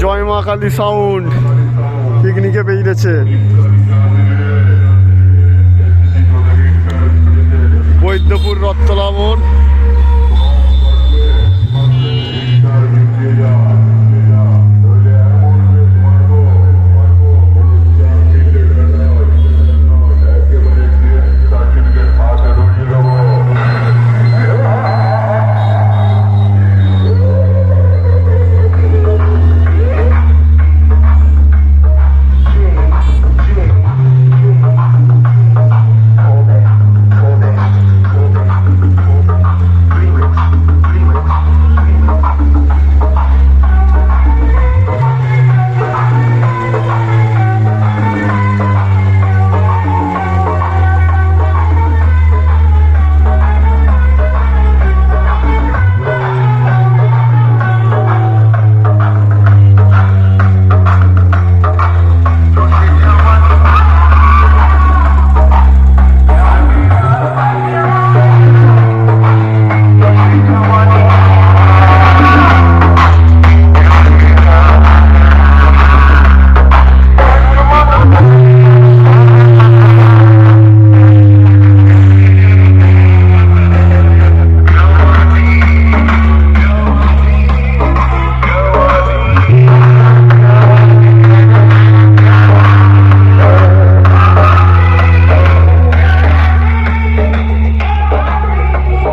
জয় মা কালী সাউন্ড পিকনিকে বেরিয়েছে। বৈদ্যপুর রত্তলা মোড়।